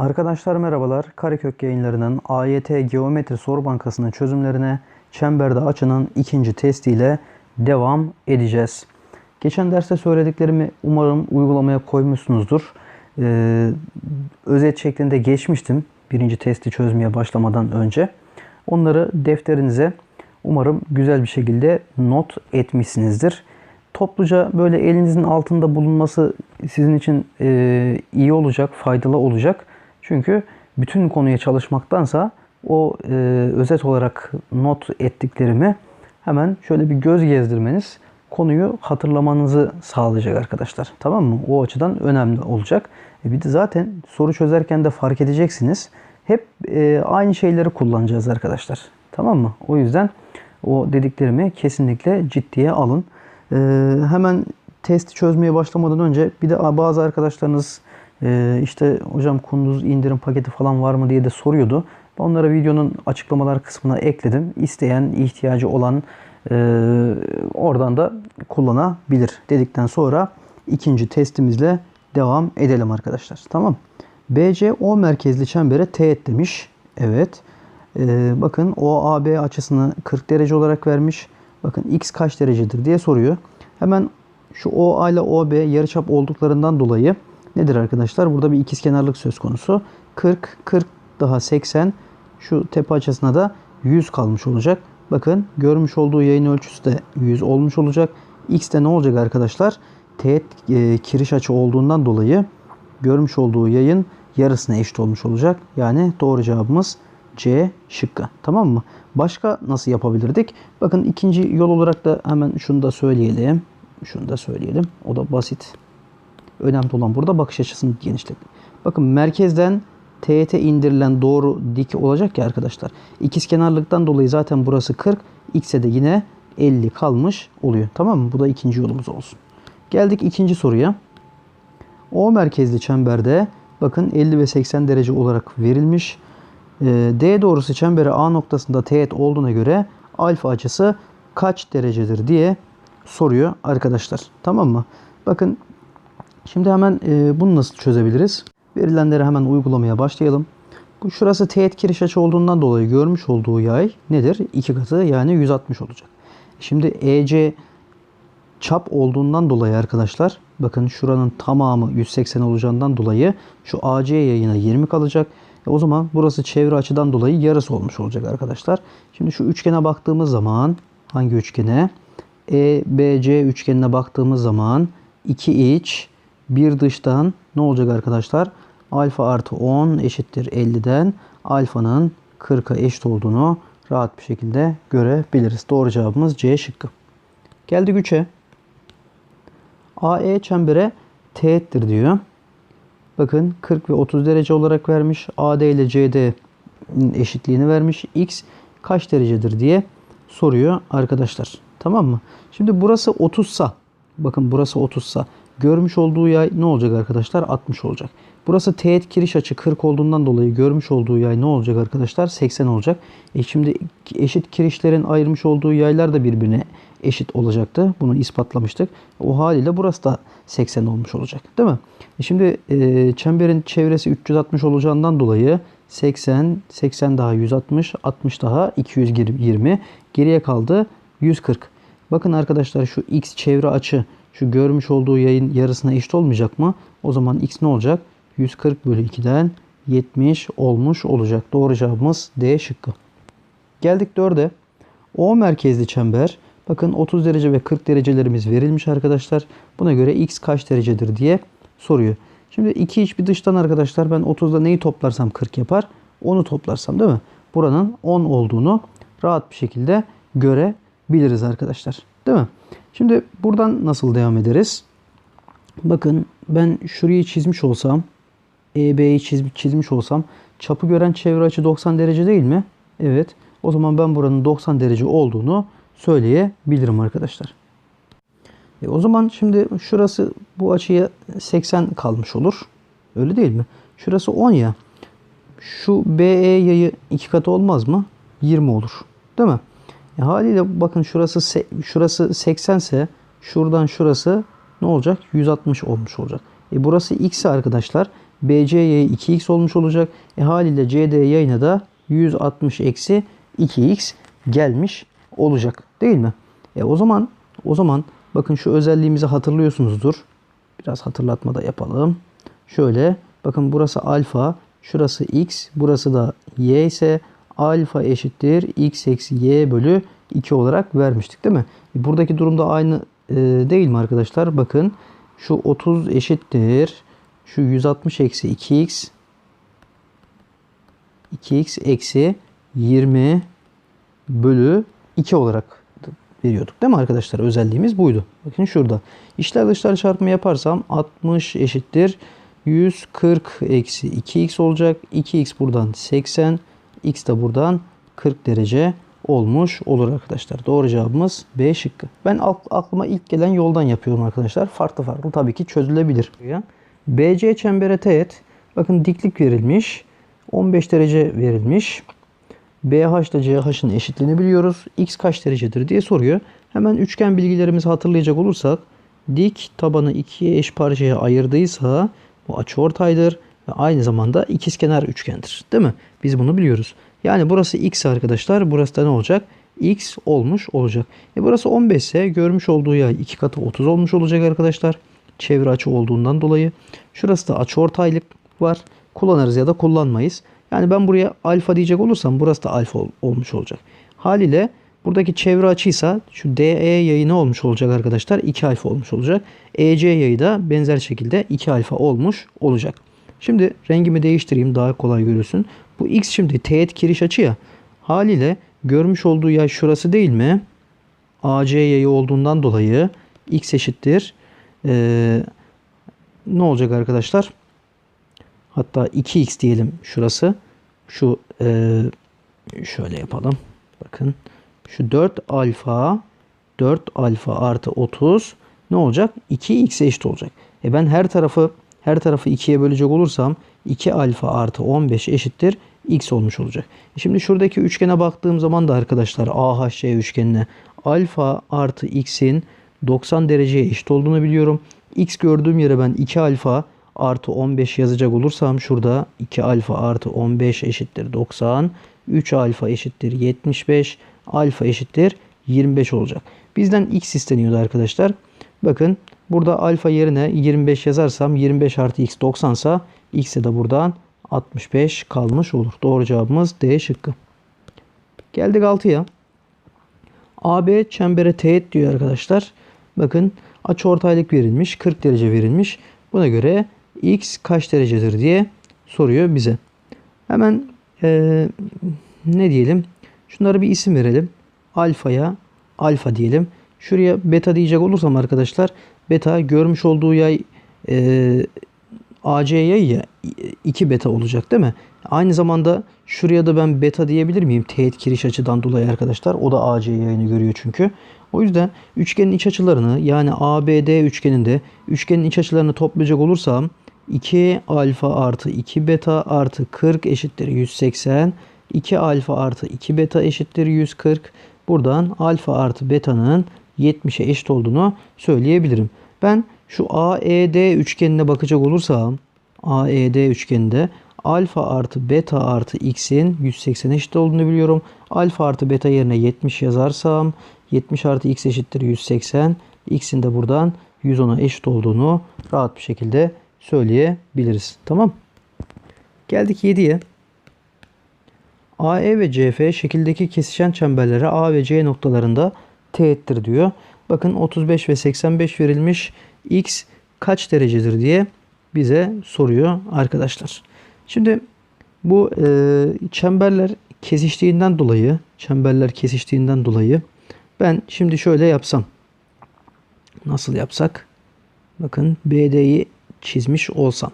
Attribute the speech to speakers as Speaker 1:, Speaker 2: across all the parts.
Speaker 1: Arkadaşlar merhabalar. Karekök yayınlarının AYT Geometri Soru Bankası'nın çözümlerine çemberde açının ikinci testiyle devam edeceğiz. Geçen derste söylediklerimi umarım uygulamaya koymuşsunuzdur. Ee, özet şeklinde geçmiştim birinci testi çözmeye başlamadan önce. Onları defterinize umarım güzel bir şekilde not etmişsinizdir. Topluca böyle elinizin altında bulunması sizin için e, iyi olacak, faydalı olacak. Çünkü bütün konuya çalışmaktansa o e, özet olarak not ettiklerimi hemen şöyle bir göz gezdirmeniz konuyu hatırlamanızı sağlayacak arkadaşlar. Tamam mı? O açıdan önemli olacak. E bir de zaten soru çözerken de fark edeceksiniz. Hep e, aynı şeyleri kullanacağız arkadaşlar. Tamam mı? O yüzden o dediklerimi kesinlikle ciddiye alın. E, hemen testi çözmeye başlamadan önce bir de bazı arkadaşlarınız e, işte hocam kunduz indirim paketi falan var mı diye de soruyordu. Ben onlara videonun açıklamalar kısmına ekledim. İsteyen, ihtiyacı olan e, oradan da kullanabilir dedikten sonra ikinci testimizle devam edelim arkadaşlar. Tamam. BC O merkezli çembere teğet demiş. Evet. Ee, bakın OAB açısını 40 derece olarak vermiş. Bakın x kaç derecedir diye soruyor. Hemen şu OA ile OB yarıçap olduklarından dolayı nedir arkadaşlar? Burada bir ikizkenarlık söz konusu. 40, 40 daha 80. Şu tepe açısına da 100 kalmış olacak. Bakın görmüş olduğu yayın ölçüsü de 100 olmuş olacak. X de ne olacak arkadaşlar? Teğet e, kiriş açı olduğundan dolayı görmüş olduğu yayın yarısına eşit olmuş olacak. Yani doğru cevabımız C şıkkı. Tamam mı? Başka nasıl yapabilirdik? Bakın ikinci yol olarak da hemen şunu da söyleyelim. Şunu da söyleyelim. O da basit. Önemli olan burada bakış açısını genişletmek. Bakın merkezden teğete indirilen doğru dik olacak ya arkadaşlar. İkizkenarlıktan dolayı zaten burası 40. X'e de yine 50 kalmış oluyor. Tamam mı? Bu da ikinci yolumuz olsun. Geldik ikinci soruya. O merkezli çemberde bakın 50 ve 80 derece olarak verilmiş. Ee, D doğrusu çembere A noktasında teğet olduğuna göre alfa açısı kaç derecedir diye soruyor arkadaşlar. Tamam mı? Bakın şimdi hemen e, bunu nasıl çözebiliriz? Verilenleri hemen uygulamaya başlayalım. Bu şurası teğet kiriş açı olduğundan dolayı görmüş olduğu yay nedir? 2 katı yani 160 olacak. Şimdi EC çap olduğundan dolayı arkadaşlar bakın şuranın tamamı 180 olacağından dolayı şu AC yayına 20 kalacak. E o zaman burası çevre açıdan dolayı yarısı olmuş olacak arkadaşlar. Şimdi şu üçgene baktığımız zaman hangi üçgene? EBC üçgenine baktığımız zaman iki iç bir dıştan ne olacak arkadaşlar? Alfa artı 10 eşittir 50'den alfanın 40'a eşit olduğunu rahat bir şekilde görebiliriz. Doğru cevabımız C şıkkı. Geldik 3'e. AE çembere teğettir diyor. Bakın 40 ve 30 derece olarak vermiş. AD ile CD eşitliğini vermiş. X kaç derecedir diye soruyor arkadaşlar. Tamam mı? Şimdi burası 30 sa bakın burası 30 sa görmüş olduğu yay ne olacak arkadaşlar? 60 olacak. Burası teğet kiriş açı 40 olduğundan dolayı görmüş olduğu yay ne olacak arkadaşlar? 80 olacak. E şimdi eşit kirişlerin ayırmış olduğu yaylar da birbirine eşit olacaktı. Bunu ispatlamıştık. O haliyle burası da 80 olmuş olacak. Değil mi? E şimdi e, çemberin çevresi 360 olacağından dolayı 80, 80 daha 160, 60 daha 220. Geriye kaldı 140. Bakın arkadaşlar şu x çevre açı şu görmüş olduğu yayın yarısına eşit olmayacak mı? O zaman x ne olacak? 140 bölü 2'den 70 olmuş olacak. Doğru cevabımız D şıkkı. Geldik 4'e. O merkezli çember. Bakın 30 derece ve 40 derecelerimiz verilmiş arkadaşlar. Buna göre x kaç derecedir diye soruyor. Şimdi iki iç bir dıştan arkadaşlar ben 30'da neyi toplarsam 40 yapar. Onu toplarsam değil mi? Buranın 10 olduğunu rahat bir şekilde görebiliriz arkadaşlar. Değil mi? Şimdi buradan nasıl devam ederiz? Bakın ben şurayı çizmiş olsam EB'yi çizmiş, çizmiş olsam çapı gören çevre açı 90 derece değil mi? Evet. O zaman ben buranın 90 derece olduğunu söyleyebilirim arkadaşlar. E o zaman şimdi şurası bu açıya 80 kalmış olur. Öyle değil mi? Şurası 10 ya. Şu BE yayı iki katı olmaz mı? 20 olur. Değil mi? E haliyle bakın şurası şurası 80 ise şuradan şurası ne olacak? 160 olmuş olacak. E burası x arkadaşlar. BC yayı 2x olmuş olacak. E haliyle CD yayına da 160 eksi 2x gelmiş olacak. Değil mi? E o zaman o zaman bakın şu özelliğimizi hatırlıyorsunuzdur. Biraz hatırlatma da yapalım. Şöyle bakın burası alfa, şurası x, burası da y ise alfa eşittir x eksi y bölü 2 olarak vermiştik değil mi? Buradaki durumda aynı e, değil mi arkadaşlar? Bakın şu 30 eşittir. Şu 160 eksi 2x 2x eksi 20 bölü 2 olarak veriyorduk. Değil mi arkadaşlar? Özelliğimiz buydu. Bakın şurada. İşler dışlar çarpımı yaparsam 60 eşittir. 140 eksi 2x olacak. 2x buradan 80. X de buradan 40 derece olmuş olur arkadaşlar. Doğru cevabımız B şıkkı. Ben aklıma ilk gelen yoldan yapıyorum arkadaşlar. Farklı farklı tabii ki çözülebilir. BC çembere teğet. Bakın diklik verilmiş. 15 derece verilmiş. BH ile CH'ın eşitliğini biliyoruz. X kaç derecedir diye soruyor. Hemen üçgen bilgilerimizi hatırlayacak olursak dik tabanı ikiye eş parçaya ayırdıysa bu açıortaydır ve aynı zamanda ikizkenar üçgendir. Değil mi? Biz bunu biliyoruz. Yani burası x arkadaşlar. Burası da ne olacak? x olmuş olacak. E burası 15 ise görmüş olduğu yay 2 katı 30 olmuş olacak arkadaşlar. Çevre açı olduğundan dolayı. Şurası da açıortaylık var. Kullanırız ya da kullanmayız. Yani ben buraya alfa diyecek olursam burası da alfa ol- olmuş olacak. Haliyle buradaki çevre açıysa şu DE yayı ne olmuş olacak arkadaşlar? 2 alfa olmuş olacak. EC yayı da benzer şekilde 2 alfa olmuş olacak. Şimdi rengimi değiştireyim daha kolay görülsün. Bu x şimdi teğet kiriş açı ya. Haliyle görmüş olduğu yay şurası değil mi? AC yayı olduğundan dolayı x eşittir. Ee, ne olacak arkadaşlar? Hatta 2x diyelim şurası. Şu e, şöyle yapalım. Bakın şu 4 alfa 4 alfa artı 30 ne olacak? 2x eşit olacak. E ben her tarafı her tarafı 2'ye bölecek olursam 2 alfa artı 15 eşittir x olmuş olacak. Şimdi şuradaki üçgene baktığım zaman da arkadaşlar AHC üçgenine alfa artı x'in 90 dereceye eşit olduğunu biliyorum. X gördüğüm yere ben 2 alfa artı 15 yazacak olursam şurada 2 alfa artı 15 eşittir 90. 3 alfa eşittir 75. Alfa eşittir 25 olacak. Bizden x isteniyordu arkadaşlar. Bakın burada alfa yerine 25 yazarsam 25 artı x 90 sa x'e de buradan 65 kalmış olur. Doğru cevabımız D şıkkı. Geldik 6'ya. AB çembere teğet diyor arkadaşlar. Bakın açıortaylık verilmiş. 40 derece verilmiş. Buna göre x kaç derecedir diye soruyor bize. Hemen eee, ne diyelim? Şunlara bir isim verelim. Alfaya alfa diyelim. Şuraya beta diyecek olursam arkadaşlar beta görmüş olduğu yay eee AC yayı ya 2 beta olacak değil mi? Aynı zamanda şuraya da ben beta diyebilir miyim? Teğet kiriş açıdan dolayı arkadaşlar. O da AC yayını görüyor çünkü. O yüzden üçgenin iç açılarını yani ABD üçgeninde üçgenin iç açılarını toplayacak olursam 2 alfa artı 2 beta artı 40 eşittir 180. 2 alfa artı 2 beta eşittir 140. Buradan alfa artı beta'nın 70'e eşit olduğunu söyleyebilirim. Ben şu AED üçgenine bakacak olursam AED üçgeninde alfa artı beta artı x'in 180 eşit olduğunu biliyorum. Alfa artı beta yerine 70 yazarsam 70 artı x eşittir 180. X'in de buradan 110'a eşit olduğunu rahat bir şekilde söyleyebiliriz. Tamam. Geldik 7'ye. AE ve CF şekildeki kesişen çemberlere A ve C noktalarında teğettir diyor. Bakın 35 ve 85 verilmiş. X kaç derecedir diye bize soruyor arkadaşlar. Şimdi bu e, çemberler kesiştiğinden dolayı çemberler kesiştiğinden dolayı ben şimdi şöyle yapsam nasıl yapsak bakın BD'yi çizmiş olsam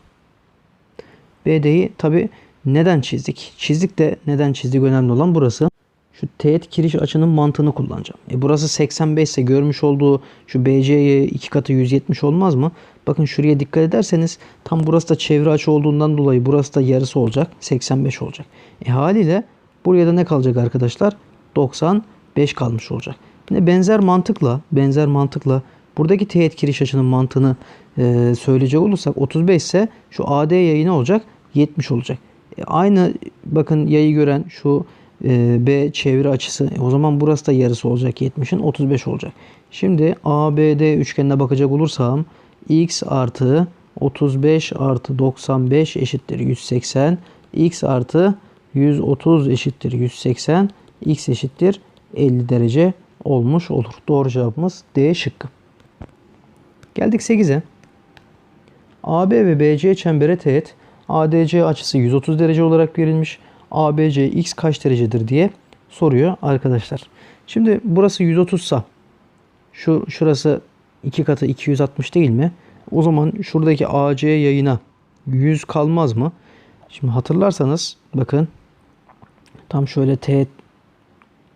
Speaker 1: BD'yi tabi neden çizdik? Çizdik de neden çizdik önemli olan burası. Şu teğet kiriş açının mantığını kullanacağım. E burası 85 ise görmüş olduğu şu BC'ye iki katı 170 olmaz mı? Bakın şuraya dikkat ederseniz tam burası da çevre açı olduğundan dolayı burası da yarısı olacak. 85 olacak. E haliyle buraya da ne kalacak arkadaşlar? 95 kalmış olacak. Yine benzer mantıkla benzer mantıkla Buradaki teğet kiriş açının mantığını e, söyleyecek olursak 35 ise şu AD yayı ne olacak? 70 olacak. E, aynı bakın yayı gören şu B çevre açısı. E, o zaman burası da yarısı olacak 70'in 35 olacak. Şimdi ABD üçgenine bakacak olursam x artı 35 artı 95 eşittir 180. x artı 130 eşittir 180. x eşittir 50 derece olmuş olur. Doğru cevabımız D şıkkı. Geldik 8'e. AB ve BC çembere teğet. ADC açısı 130 derece olarak verilmiş. ABC x kaç derecedir diye soruyor arkadaşlar. Şimdi burası 130 sa şu şurası 2 katı 260 değil mi? O zaman şuradaki AC yayına 100 kalmaz mı? Şimdi hatırlarsanız bakın tam şöyle teğet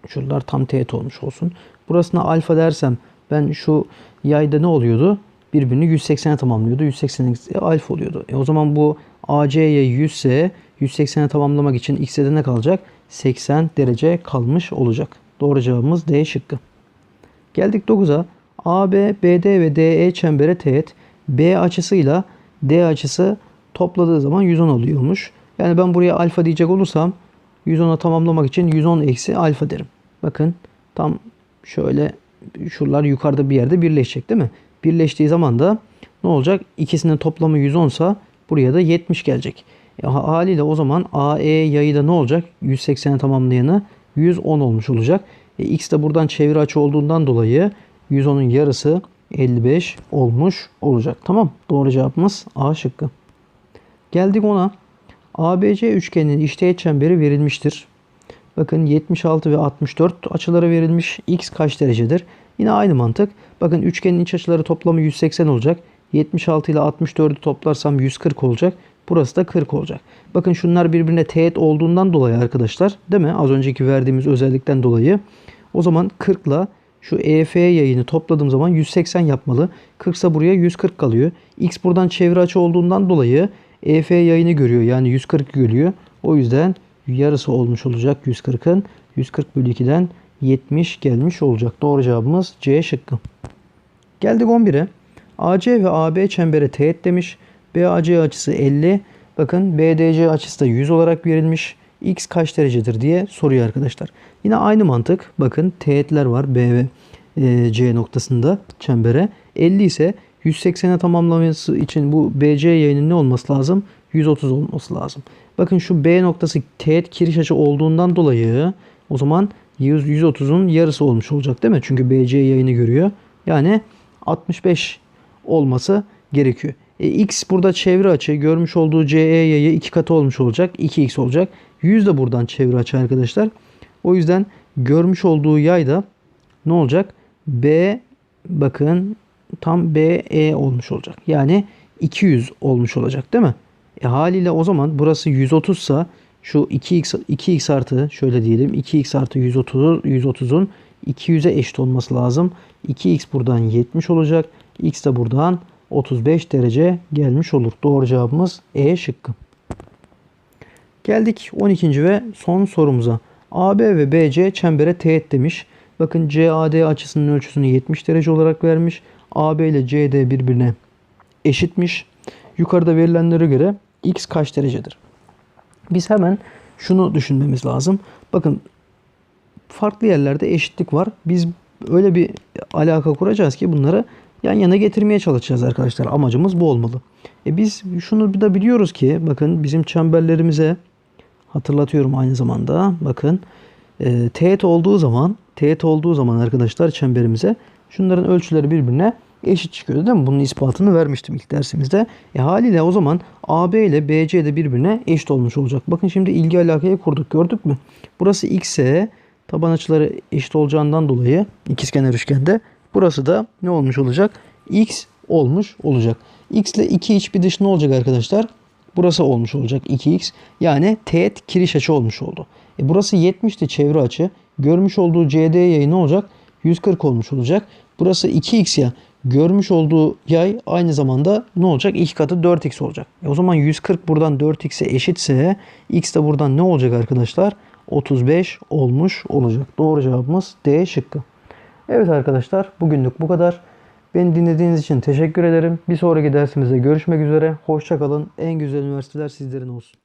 Speaker 1: şuralar tam teğet olmuş olsun. Burasına alfa dersem ben şu yayda ne oluyordu? Birbirini 180'e tamamlıyordu. 180 alfa oluyordu. E o zaman bu AC'ye 100 ise 180'e tamamlamak için x'e de ne kalacak? 80 derece kalmış olacak. Doğru cevabımız D şıkkı. Geldik 9'a. AB, BD ve DE çembere teğet. B açısıyla D açısı topladığı zaman 110 oluyormuş. Yani ben buraya alfa diyecek olursam 110'a tamamlamak için 110 eksi alfa derim. Bakın tam şöyle şuralar yukarıda bir yerde birleşecek değil mi? Birleştiği zaman da ne olacak? İkisinin toplamı 110 sa buraya da 70 gelecek. E, haliyle o zaman AE yayı da ne olacak? 180'e tamamlayanı 110 olmuş olacak. E, X de buradan çevre açı olduğundan dolayı 110'un yarısı 55 olmuş olacak. Tamam. Doğru cevabımız A şıkkı. Geldik ona. ABC üçgeninin işteğet çemberi verilmiştir. Bakın 76 ve 64 açıları verilmiş. X kaç derecedir? Yine aynı mantık. Bakın üçgenin iç açıları toplamı 180 olacak. 76 ile 64'ü toplarsam 140 olacak. Burası da 40 olacak. Bakın şunlar birbirine teğet olduğundan dolayı arkadaşlar değil mi? Az önceki verdiğimiz özellikten dolayı. O zaman 40 ile şu EF yayını topladığım zaman 180 yapmalı. 40 ise buraya 140 kalıyor. X buradan çevre açı olduğundan dolayı EF yayını görüyor. Yani 140 görüyor. O yüzden yarısı olmuş olacak 140'ın. 140 bölü 2'den 70 gelmiş olacak. Doğru cevabımız C şıkkı. Geldik 11'e. AC ve AB çembere teğet demiş. BAC açısı 50. Bakın BDC açısı da 100 olarak verilmiş. X kaç derecedir diye soruyor arkadaşlar. Yine aynı mantık. Bakın teğetler var B ve e, C noktasında çembere. 50 ise 180'e tamamlaması için bu BC yayının ne olması lazım? 130 olması lazım. Bakın şu B noktası teğet kiriş açı olduğundan dolayı o zaman 130'un yarısı olmuş olacak değil mi? Çünkü BC yayını görüyor. Yani 65 olması gerekiyor. E, X burada çevre açı görmüş olduğu CE yayı iki katı olmuş olacak. 2x olacak. 100 de buradan çevre açı arkadaşlar. O yüzden görmüş olduğu yay da ne olacak? B bakın tam BE olmuş olacak. Yani 200 olmuş olacak değil mi? E haliyle o zaman burası 130 sa şu 2x 2x artı şöyle diyelim 2x artı 130 130'un 200'e eşit olması lazım. 2x buradan 70 olacak. X de buradan 35 derece gelmiş olur. Doğru cevabımız E şıkkı. Geldik 12. ve son sorumuza. AB ve BC çembere teğet demiş. Bakın CAD açısının ölçüsünü 70 derece olarak vermiş. AB ile CD birbirine eşitmiş. Yukarıda verilenlere göre x kaç derecedir? Biz hemen şunu düşünmemiz lazım. Bakın farklı yerlerde eşitlik var. Biz öyle bir alaka kuracağız ki bunları yan yana getirmeye çalışacağız arkadaşlar. Amacımız bu olmalı. E biz şunu da biliyoruz ki bakın bizim çemberlerimize hatırlatıyorum aynı zamanda. Bakın e, teğet olduğu zaman teğet olduğu zaman arkadaşlar çemberimize şunların ölçüleri birbirine eşit çıkıyor değil mi? Bunun ispatını vermiştim ilk dersimizde. E haliyle o zaman AB ile BC de birbirine eşit olmuş olacak. Bakın şimdi ilgi alakayı kurduk gördük mü? Burası x ise taban açıları eşit olacağından dolayı ikizkenar üçgende burası da ne olmuş olacak? x olmuş olacak. x ile 2 iç bir dış ne olacak arkadaşlar? Burası olmuş olacak 2x. Yani teğet kiriş açı olmuş oldu. E burası 70'ti çevre açı. Görmüş olduğu CD yayı ne olacak? 140 olmuş olacak. Burası 2x ya. Görmüş olduğu yay aynı zamanda ne olacak? İki katı 4x olacak. E o zaman 140 buradan 4x'e eşitse x de buradan ne olacak arkadaşlar? 35 olmuş olacak. Doğru cevabımız D şıkkı. Evet arkadaşlar bugünlük bu kadar. Beni dinlediğiniz için teşekkür ederim. Bir sonraki dersimizde görüşmek üzere. Hoşçakalın. En güzel üniversiteler sizlerin olsun.